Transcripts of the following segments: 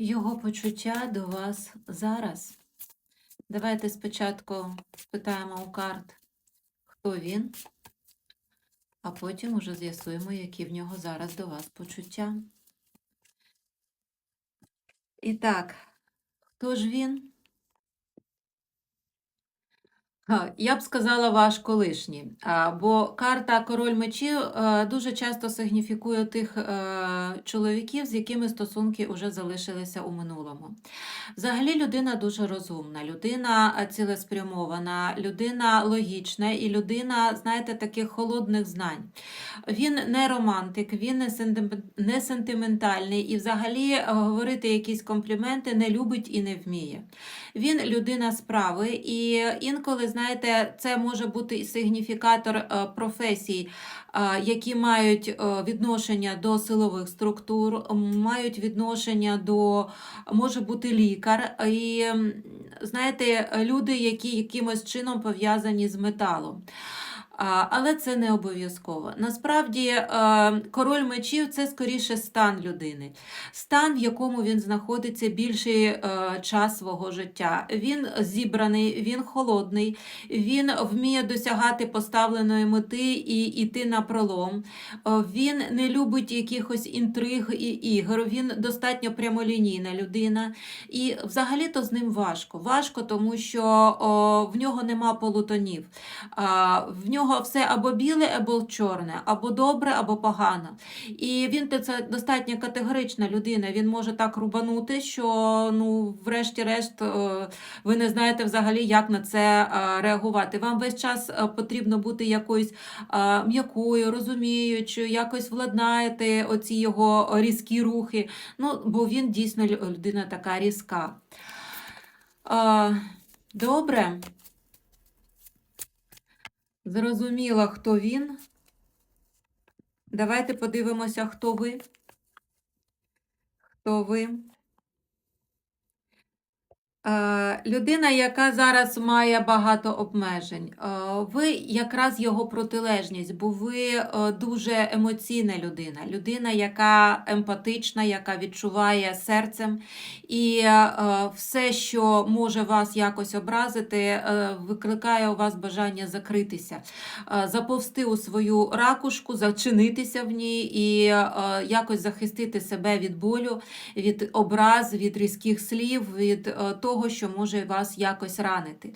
Його почуття до вас зараз. Давайте спочатку спитаємо у карт, хто він, а потім уже з'ясуємо, які в нього зараз до вас почуття. І так, хто ж він? Я б сказала ваш колишній, бо карта Король мечів е, дуже часто сигніфікує тих е, чоловіків, з якими стосунки вже залишилися у минулому. Взагалі людина дуже розумна, людина цілеспрямована, людина логічна і людина, знаєте, таких холодних знань. Він не романтик, він не, сентиментальний і взагалі е, говорити якісь компліменти не любить і не вміє. Він людина справи, і інколи, знаєте, це може бути і сигніфікатор е, професій, е, які мають е, відношення до силових структур, мають відношення до, може бути лікар, і знаєте, люди, які якимось чином пов'язані з металом. Але це не обов'язково. Насправді, е, король мечів це скоріше стан людини, стан, в якому він знаходиться більший е, час свого життя. Він зібраний, він холодний, він вміє досягати поставленої мети і йти на пролом. Е, Він не любить якихось інтриг і ігор. Він достатньо прямолінійна людина. І взагалі-то з ним важко. Важко, тому що в нього нема полутонів. В нього все або біле, або чорне, або добре, або погано. І він це достатньо категорична людина. Він може так рубанути, що ну, врешті-решт, е, ви не знаєте взагалі, як на це е, реагувати. Вам весь час е, потрібно бути якоюсь м'якою, розуміючою, якось владнаєте оці його різкі рухи. Ну, бо він дійсно людина така різка. Добре. Зрозуміла, хто він. Давайте подивимося, хто ви. Хто ви? Е, Людина, яка зараз має багато обмежень. Е, Ви якраз його протилежність, бо ви е, дуже емоційна людина. Людина, яка емпатична, яка відчуває серцем. І все, що може вас якось образити, викликає у вас бажання закритися, заповзти у свою ракушку, зачинитися в ній і якось захистити себе від болю, від образ, від різких слів, від е, того, що може вас якось ранити.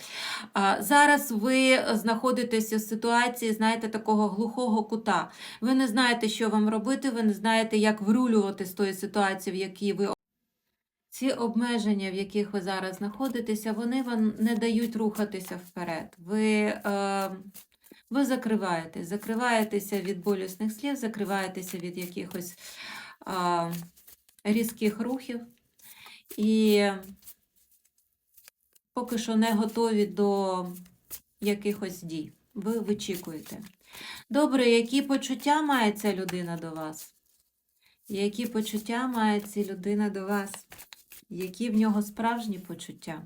Зараз ви знаходитеся в ситуації, знаєте, такого глухого кута. Ви не знаєте, що вам робити, ви не знаєте, як вирулювати з тої ситуації, в якій ви ці обмеження, в яких ви зараз знаходитеся, вони вам не дають рухатися вперед. Ви, е, ви закриваєтесь, закриваєтеся від болісних слів, закриваєтеся від якихось е, різких рухів. І поки що не готові до якихось дій. Ви вичікуєте. Добре, які почуття має ця людина до вас? Які почуття має ця людина до вас? Які в нього справжні почуття?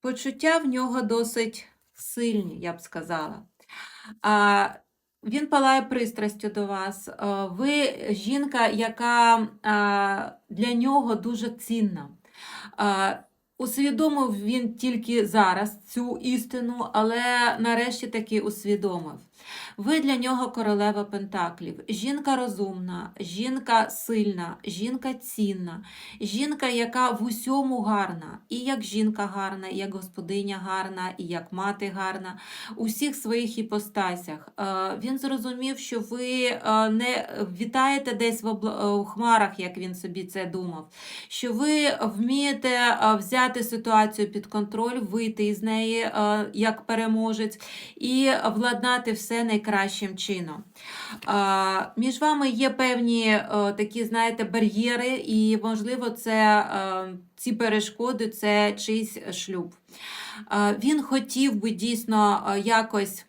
Почуття в нього досить сильні, я б сказала. Він палає пристрастю до вас. Ви жінка, яка для нього дуже цінна. Усвідомив він тільки зараз цю істину, але нарешті таки усвідомив. Ви для нього королева Пентаклів. Жінка розумна, жінка сильна, жінка цінна, жінка, яка в усьому гарна. І як жінка гарна, і як господиня гарна, і як мати гарна, у всіх своїх іпостасях. Е, Він зрозумів, що ви е, не вітаєте десь в е, хмарах, як він собі це думав, що ви вмієте е, взяти ситуацію під контроль, вийти із неї е, як переможець і владнати все найкращим чином. А, Між вами є певні е, такі, знаєте, бар'єри, і, можливо, це е, ці перешкоди це чийсь шлюб. Він хотів би дійсно е, якось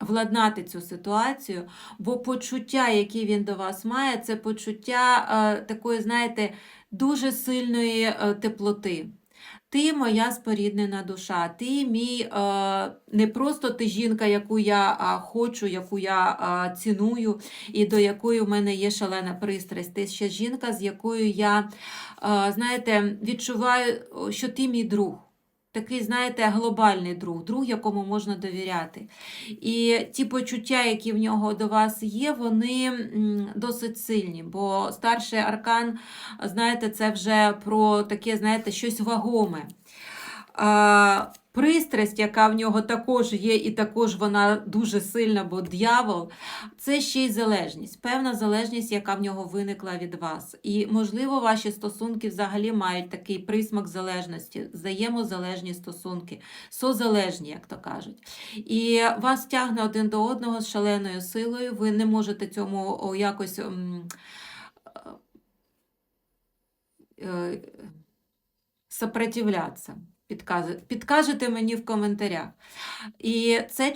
владнати цю ситуацію, бо почуття, які він до вас має, це почуття е, такої, знаєте, дуже сильної е, теплоти. Ти моя споріднена душа, ти мій е, не просто ти жінка, яку я а, хочу, яку я а, ціную, і до якої в мене є шалена пристрасть. Ти ще жінка, з якою я, е, знаєте, відчуваю, що ти мій друг. Такий, знаєте, глобальний друг, друг, якому можна довіряти. І ті почуття, які в нього до вас є, вони досить сильні, бо старший аркан, знаєте, це вже про таке, знаєте, щось вагоме. Пристрасть, яка в нього також є, і також вона дуже сильна, бо дьявол, це ще й залежність, певна залежність, яка в нього виникла від вас. І, можливо, ваші стосунки взагалі мають такий присмак залежності, взаємозалежні стосунки, созалежні, як то кажуть. І вас тягне один до одного з шаленою силою, ви не можете цьому якось. е, сопротивлятися. Підкаже- Підкажете мені в коментарях. І це